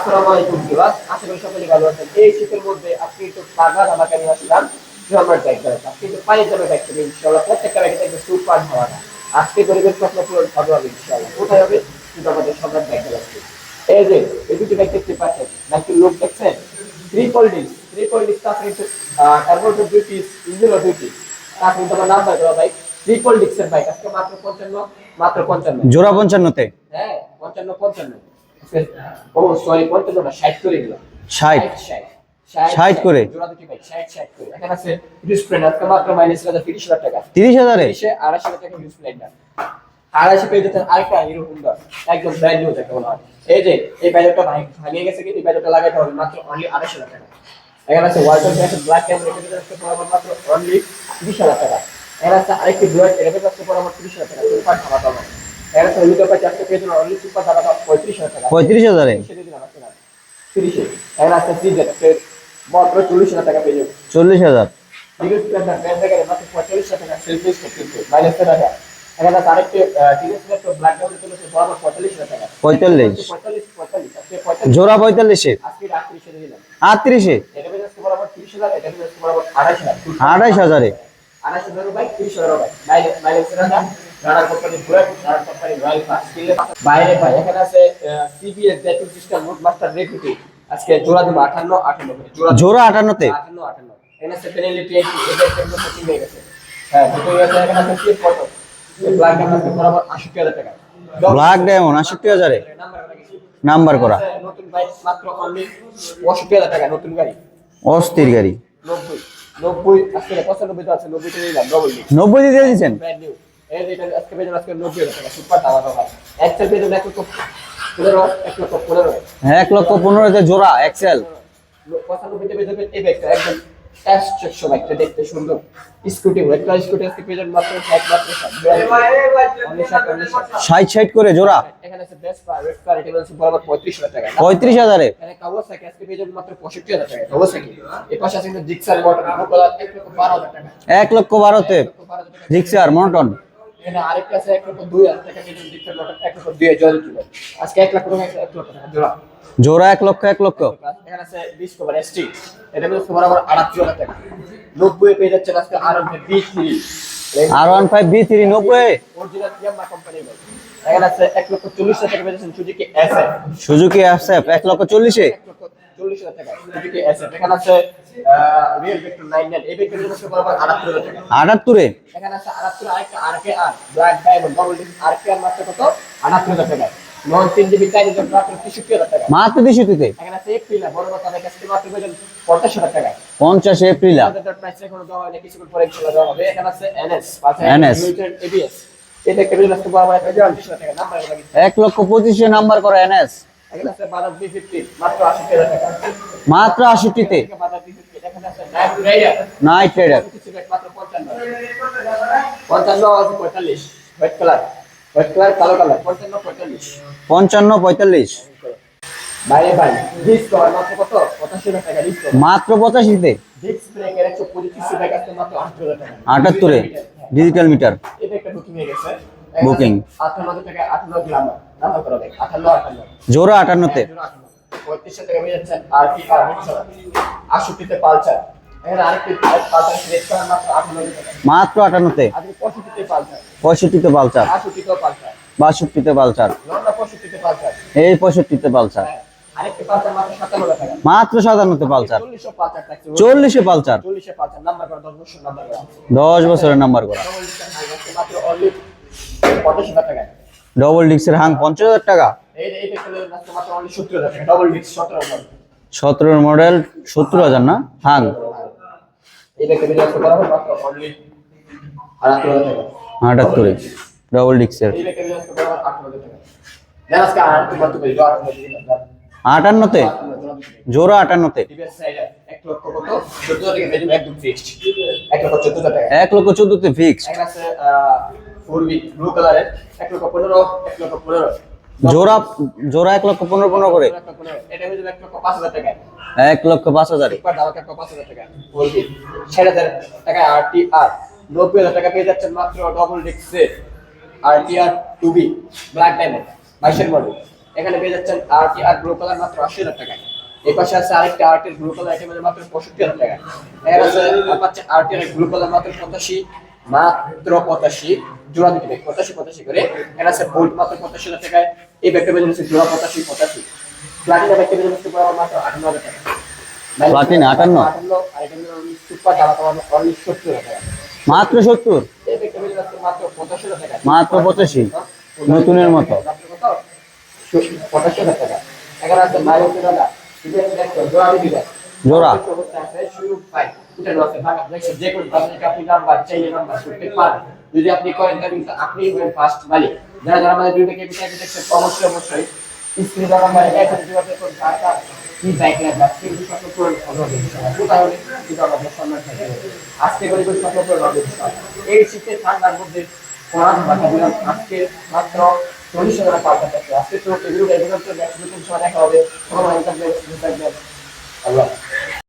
আসসালামু আলাইকুম ভিউয়ার্স আশা করি সকলে ভালো আছেন। এই শীতের মধ্যে আজকে একটু ঠান্ডা ধামাকা নিয়ে আসলাম আমার ব্যাগ করা আজকে একটু পানি জমে ব্যাগ থেকে ইনশাআল্লাহ। প্রত্যেকটা ব্যাগে থাকবে সুপার ধামাকা। আজকে পরিবেশ প্রশ্ন পূরণ ভালো হবে ইনশাআল্লাহ। কোথায় হবে? কিন্তু আমাদের সম্রাট ব্যাগ আছে এই যে এই দুটি ব্যাগ দেখতে পাচ্ছেন। নাকি লোক দেখছেন? ট্রিপল ডিস ট্রিপল ডিস তারপরে একটু তারপর দুই পিস ইঞ্জিনও দুই পিস তারপরে তোমার নাম্বার দেওয়া বাইক ট্রিপল ডিক্সের বাইক আজকে মাত্র পঞ্চান্ন মাত্র পঞ্চান্ন। জোড়া পঞ্চান্নতে। হ্যাঁ পঞ্চান্ন পঞ্চান্ন। ও সরি পঞ্চান্ন না ষাট করে দিলাম ষাট। ষাট করে? জোড়া দুটি ভাই ষাট ষাট করে। এখানে আছে আজকে মাত্র মাইনাস হাজার তিরিশ টাকা। তিরিশ হাজারে? তিরিশে আড়াইশো হাজার টাকা ডিসপ্লেনটা আড়াইশো পেয়ে যেতেন আরেকটা হিরো হুন্ডা একদম ব্র্যান্ড নিউ দেখে মনে হয়। এই যে এই ব্যাজারটা ভাঙিয়ে গেছে কিন্তু এই ব্যাজারটা লাগাইতে হবে মাত্র অনলি আড়াইশো টাকা। এখানে আছে ওয়ালটন ব্ল্যাক ক্যামেরা এটা মাত্র অনলি তিরিশ হাজার টাকা। এখানে আছে আরেকটি ব্লুয়ার এটা পেয়ে আজকে পড়াবার তিরিশ হাজার টাকা। সুপার ধাবা দাবা পঁয়ত্রিশ হাজার চল্লিশ হাজার পঁয়তাল্লিশ জোড়া পঁয়তাল্লিশে? আটত্রিশে? তিরিশ হাজার আড়াইশ হাজার। Runner company Bullet Runner company Royal pass বাইরে ভাই এখানে আছে সিবিএস ব্যাটিং সিস্টেম মুড মাস্টার রেকুটি আজকে জোড়া দিব আটান্ন আটান্ন জোড়া জোড়া আটান্নতে? আটান্ন আটান্ন। এখানে আছে পেনাল্টি টেন এটা একটা কোচিং হয়ে গেছে। হ্যাঁ দুটো আছে এখানে আছে সিএফ কত ব্ল্যাক ডায়মন্ড বরাবর আশি হাজার টাকা। ব্ল্যাক ডায়মন্ড আষট্টি হাজারে? নাম্বার করা নতুন বাইক মাত্র অনলি পঁয়ষট্টি হাজার টাকা নতুন গাড়ি। অস্থির গাড়ি। নব্বই নব্বই আজকে পঁচানব্বই তো আছে নব্বই নিলাম ডবল নব্বই দিয়ে দিয়েছেন? এটা আজকে পেয়ে যাবেন আজকে নব্বই টাকা সুপার দাম দাম এক্সেল পেয়ে যাবেন এক লক্ষ পনেরো এক লক্ষ পনেরো। এক লক্ষ পনেরো জোড়া এক্সেল পঁচানব্বইতে পেয়ে যাবেন এই ব্যাগটা একদম এস চারশো দেখতে সুন্দর। স্কুটি হোয়াইট কালার স্কুটি আজকে পেয়ে যাবেন মাত্র ষাট মাত্র ষাট। ষাট অনলি ষাট ষাট ষাট করে জোড়া। এখানে আছে বেস্ট পার রেড কার এটা বলছি বরাবর পঁয়ত্রিশ হাজার টাকা। পঁয়ত্রিশ হাজারে? এখানে কাওয়াসাকি আজকে পেয়ে যাবেন মাত্র পঁয়ষট্টি হাজার টাকা কাওয়াসাকি এই পাশে আছে কিন্তু জিক্সার মোটর এক লক্ষ বারো হাজার টাকা। এক লক্ষ বারোতে। জিক্সার মন্টন এখানে আরেকটা আছে এক লক্ষ দুই হাজার টাকা যাবেন এক লক্ষ দুই হাজার কিলো আজকে এক লাখ টাকা এক লক্ষ টাকা। জোড়া। জোড়া এক লক্ষ এক লক্ষ। এখানে আছে ডিসকভার এসটি এটা পেয়ে বরাবর আটাত্তর হাজার টাকা। নব্বই পেয়ে যাচ্ছেন আজকে R V three R one five V three নব্বই। অরিজিনাল ইয়াম্মা কোম্পানির বাইক এখানে আছে এক লক্ষ চল্লিশ হাজার টাকা পেয়ে যাচ্ছেন সুজুকি এস সুজুকি অ্যাপসেপ এক লক্ষ চল্লিশে। লক্ষ চল্লিশ হাজার টাকা। এখানে আছে রিয়েল ভেক্টর নাইন নাইন এই ভেক্টর হচ্ছে বরাবর আটাত্তর হাজার টাকা। আটাত্তরে এখানে আছে আটাত্তর আরেকটা R K R black diamond double disc R K R মাত্র কত? আটাত্তর হাজার টাকা। নন তিন জিবি চার জিবি মাত্র তেষট্টি হাজার টাকা। মাত্র দিশুতিতে এখানে আছে এপ্রিল বড় কথা দেখে মাত্র পঞ্চাশ হাজার টাকা। পঞ্চাশে এপ্রিলা প্রাইস এখনও দেওয়া কিছুক্ষণ পরে দেওয়া হবে। এখানে আছে এনএস এবিএস এক লক্ষ পঁচিশে নাম্বার করা এনএস মাত্র আষট্টিতে নাইট রাইডার পঞ্চান্ন পঁয়তাল্লিশ। মাত্র পঁচাশিতে আঠারো আটাত্তরে। Digital meter booking Booking। টাকা আঠান্ন গ্রামার জোড়া আটান্নতে। পঁয়ত্রিশশো টাকা পেয়ে যাচ্ছেন আর কি পালচার মাত্র আটান্নতে। পঁয়ষট্টিতে পালচার বাষট্টিতে পালচার এই পঁয়ষট্টিতে পালচার হ্যাঁ মাত্র সাতান্নতে পালচার চল্লিশে পালচার দশ বছরের নাম্বার করা। ডবল ডিক্সের হাং পঞ্চাশ হাজার টাকা। সতেরোর মডেল সত্তর হাজার না? হাং আটাত্তর ডবল ডিক্সের এই দেখতে বিজয় বরাবর আঠারো হাজার টাকা। দেন আজকে আটাত্তর মাত্র করি আঠারো হাজার টাকা আটান্নতে? জোড়া আটান্নতে? এক লক্ষ চোদ্দতে ফিক্সড ফোর বি ব্লু কালারের এক লক্ষ পনেরো এক লক্ষ পনেরো। জোড়া জোড়া এক লক্ষ পনেরো পনেরো করে? এক লক্ষ এটা হয়ে যাবে এক লক্ষ পাঁচ হাজার টাকা। এক লক্ষ পাঁচ হাজারে? একবার দাম এক লক্ষ পাঁচ হাজার টাকা। ফোর বি ষাট হাজার টাকা আর টি আর নব্বই হাজার টাকা পেয়ে যাচ্ছেন মাত্র double ডিক্সের R T R two V black diamond বাইশের মডেল এখানে পেয়ে যাচ্ছেন আরটি আর ব্লু কালার মাত্র আশি হাজার টাকায় এই পাশে আছে আরেকটা আর্টের ব্লু কালার মাত্র পঁয়ষট্টি হাজার টাকা। এর আছে পাচ্ছে আর্টের ব্লু কালার মাত্র পঁচাশি। মাত্র পঁচাশি জোড়া দিতে ব্যাগ পঁচাশি পঁচাশি করে। এর আছে বোল্ট মাত্র পঁচাশি হাজার টাকায় এই ব্যাগটা বেজে নিচ্ছে জোড়া পঁচাশি পঁচাশি প্লাটিনা ব্যাগটা বেজে নিচ্ছে মাত্র আটান্ন হাজার টাকা। প্লাটিনা, আটান্ন? আটান্ন আর এটা সুপার দাম তোমার অনলি সত্তর হাজার মাত্র সত্তর? পঁচাশি নতুনের মতো? পঁচাশি হাজার টাকা। এখানে আছে জোড়া জোড়া। যদি আপনি করেন, তাহলে আপনি হবেন ফার্স্ট মালিক। যারা যারা আমাদের ভিডিওকে বিষয়টি দেখছেন অবশ্যই অবশ্যই এখন কি বাইক ইনশাআল্লাহ। তাহলে কিন্তু আমাদের সম্মান থাকবে আজকে করে এই ঠান্ডার মধ্যে দিলাম আজকে মাত্র চল্লিশ হাজার পাল্টা আজকে তো এগুলো তো একশো সময় দেখা হবে। থাকবে 好了